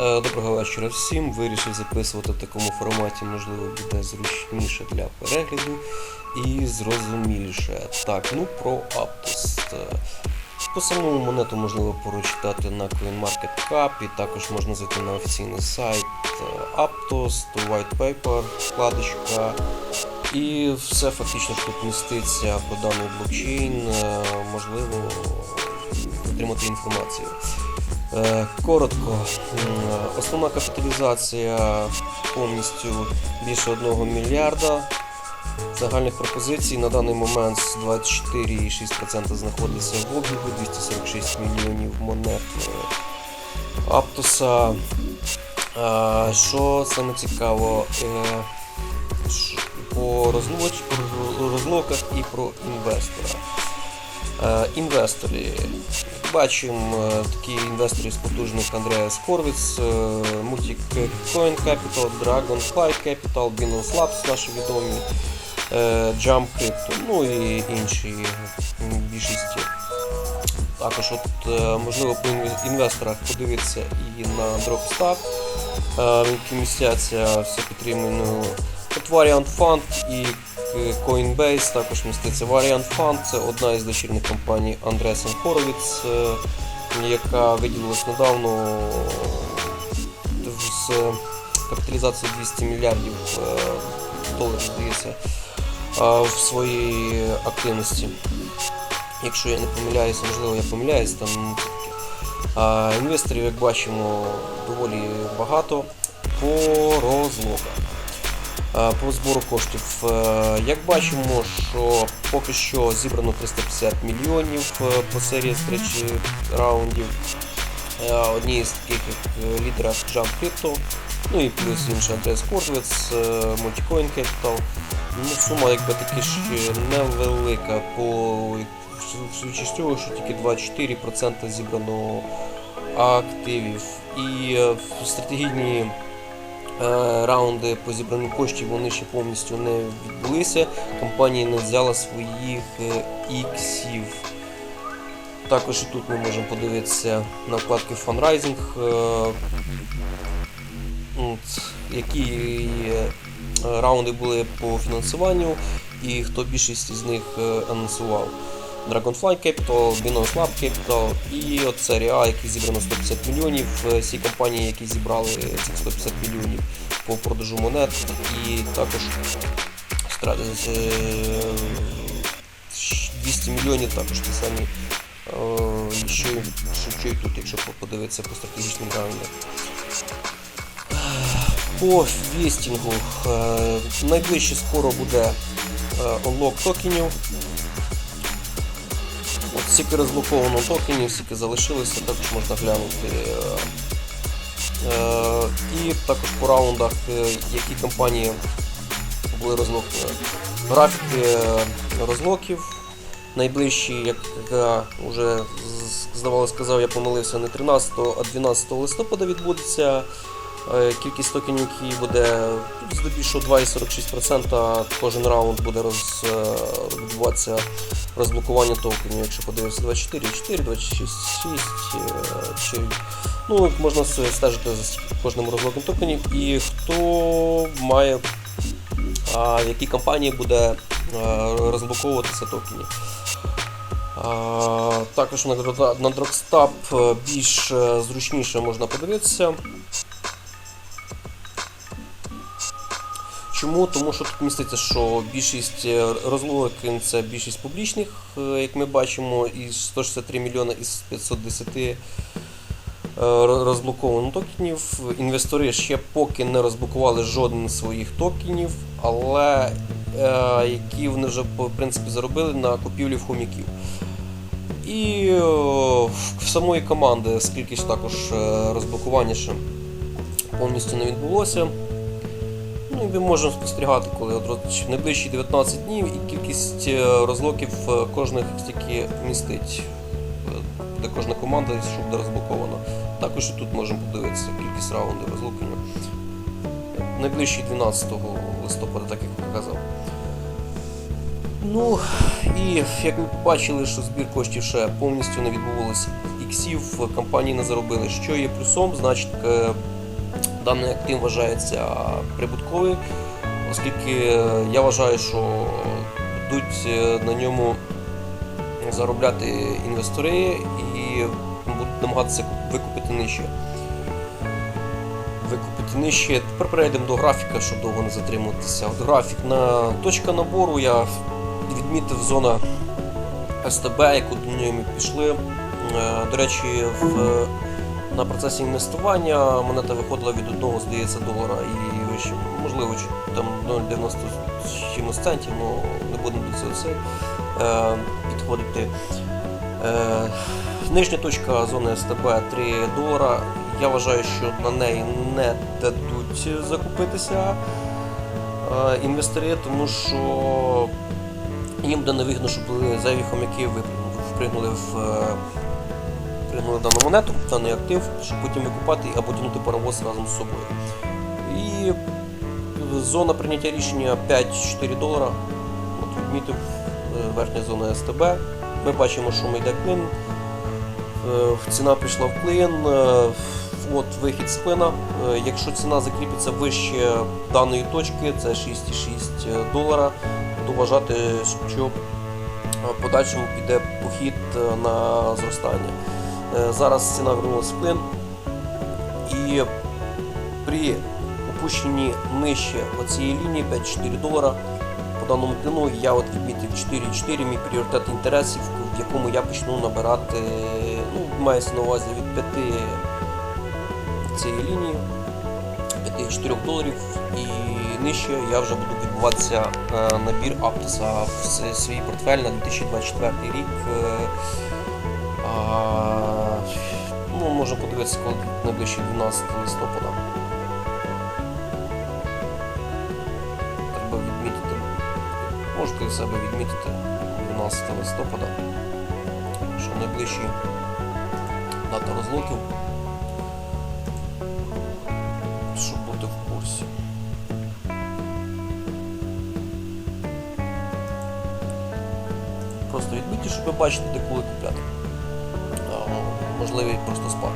Е, Доброго вечора всім. Вирішив записувати в такому форматі, можливо, буде зручніше для перегляду і зрозуміліше. Так, ну про Aptos. Е, По самому монету можливо прочитати на CoinMarketCap і також можна зайти на офіційний сайт е, Aptos, White Paper, вкладочка. І все фактично що тут міститься про даний блокчейн, можливо отримати інформацію. Е, Коротко, основна капіталізація повністю більше 1 мільярда. Загальних пропозицій на даний момент 24,6% знаходиться в обігу, 246 мільйонів монет е, Аптоса. Е, Що саме цікаво, е, по розлоках і про інвестора. Е, Інвестори. Бачимо е, такі інвестори з потужних Андреас Хорвіц, Multicoin Capital, Dragonfly Capital, Binance Labs, наші відомі, е, Jump Crypto, ну і інші м, більшість. Також от, е, можливо по інвесторах подивитися і на Dropstop, е, які містяться все підтримано. Variant Fund і е, Coinbase також міститься Variant Fund, це одна із дочірних компаній Andreessen Horowitz, е, яка виділилась недавно з капіталізацією 200 мільярдів е, доларів, здається, е, в своїй активності. Якщо я не помиляюся, можливо я помиляюсь, там інвесторів, як бачимо, доволі багато по розлогах. А, По збору коштів, е, як бачимо, що поки що зібрано 350 мільйонів е, по серії з тричі раундів. Е, Одні з таких як е, лідера Jump Crypto, ну і плюс інший Андрес Кордвец, Multicoin Capital. Ну, сума якби таки ж невелика по з цього, що тільки 24% зібрано активів. І е, в стратегічні е, раунди по зібранню коштів вони ще повністю не відбулися. Компанія не взяла своїх е, іксів. Також тут ми можемо подивитися на вкладки Fundraising, е, які е, раунди були по фінансуванню і хто більшість з них е, анонсував. Dragonfly Capital, Binance Lab Capital і от серія А, які зібрано 150 мільйонів. Е, Всі компанії, які зібрали цих 150 мільйонів по продажу монет, і також е, 200 мільйонів також ті самі. е, Що, що, і тут, якщо подивитися по стратегічним раундам. По вестінгу е, найближче скоро буде е, онлок токенів. Стільки розблоковано токенів, стільки залишилося, також можна глянути. е, е, І також по раундах, е, які компанії були розлоковані. Графіки розлоків. Найближчі, як я вже здавалося сказав, я помилився не 13, а 12 листопада відбудеться. Е, Кількість токенів, які буде здебільшого 2,46%, кожен раунд буде роз, е, відбуватися розблокування токенів, якщо подивитися 24, 4, 26, 6, е, чи, ну, можна стежити за кожним розблоком токенів і хто має, а, які компанії буде е, розблоковуватися токенів. Також на, е, більш зручніше можна подивитися. Чому? Тому що тут міститься, що більшість е, це більшість публічних, е, як ми бачимо, із 163 мільйони із 510 е, розблоковано токенів. Інвестори ще поки не розблокували жоден з своїх токенів, але е, які вони вже в принципі заробили на купівлі в хомяків. І в самої команди, скільки ж також розблокування ще повністю не відбулося. Ну ми можемо спостерігати, коли найближчі 19 днів і кількість е, розлоків е, кожних стільки містить, е, де кожна команда, що буде розблокована. Також і тут можемо подивитися кількість раундів розлокання. Найближчий 12 листопада, так як я казав. Ну і як ми побачили, що збір коштів ще повністю не відбувався, і іксів компанії не заробили. Що є плюсом, значить даний актив вважається прибутковий, оскільки я вважаю, що будуть е, на ньому заробляти інвестори і будуть намагатися викупити нижче. Викупити нижче. Тепер перейдемо до графіка, щоб довго не затримуватися. От графік на точка набору я відмітив зона СТБ, яку до неї ми пішли. Е, До речі, в, на процесі інвестування монета виходила від одного, здається, долара і вище, можливо, там 0,90 чимось центів, але не будемо до цього цей, е, підходити. Е, Нижня точка зони СТБ 3 долара. Я вважаю, що на неї не дадуть закупитися е, інвестори, тому що їм буде невигідно, щоб зайві хомяки випригнули- в, в дану монету, даний актив, щоб потім викупати або тягнути паровоз разом з собою. І зона прийняття рішення 5-4 долара. От відмітив е, верхня зона СТБ. Ми бачимо, що ми йде клин. Е, Ціна пішла в клин. е, От вихід з клина. Якщо ціна закріпиться вище даної точки, це 6,6 долара, то вважати, що в подальшому піде похід на зростання. Е, Зараз ціна вернулася в клин. І при опущенні нижче оцієї лінії 5-4 долара по даному клину я от відмітив 4,4 мій пріоритет інтересів, в якому я почну набирати, ну, мається на увазі від 5 цієї лінії, 5-4 доларів і нижче я вже буду відбуватися е, набір Аптоса в свій портфель на 2024 рік. Подивитися, коли найближче 12 листопада. Треба відмітити. Можете і себе відмітити 12 листопада, що найближчі дата розлуків, щоб бути в курсі. Просто відмітьте, щоб ви бачите, де коли купляти. А, просто спад.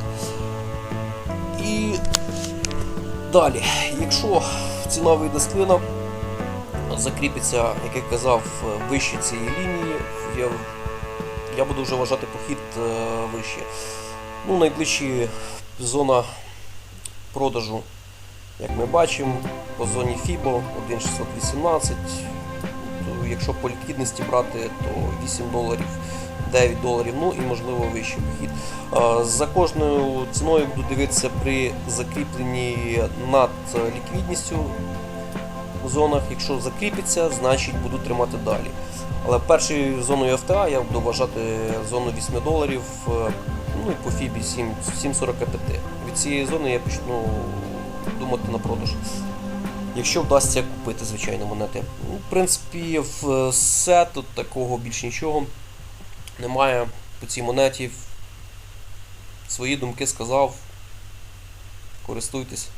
І далі, якщо ціна вийде з клина, закріпиться, як я казав, вище цієї лінії, я, я буду вже вважати похід е, вище. Ну, найближчі зона продажу, як ми бачимо, по зоні FIBO 1,618. То Якщо по ліквідності брати, то 8 доларів, 9 доларів, ну і можливо вищий похід. Е, За кожною ціною буду дивитися при закріпленні над ліквідністю в зонах. Якщо закріпиться, значить буду тримати далі. Але першою зоною FTA я буду вважати зону 8 доларів, е, ну і по 7 7,45. Від цієї зони я почну думати на продаж. Якщо вдасться купити звичайно монети. Ну, в принципі, все тут такого більш нічого немає по цій монеті. Свої думки сказав. Користуйтесь.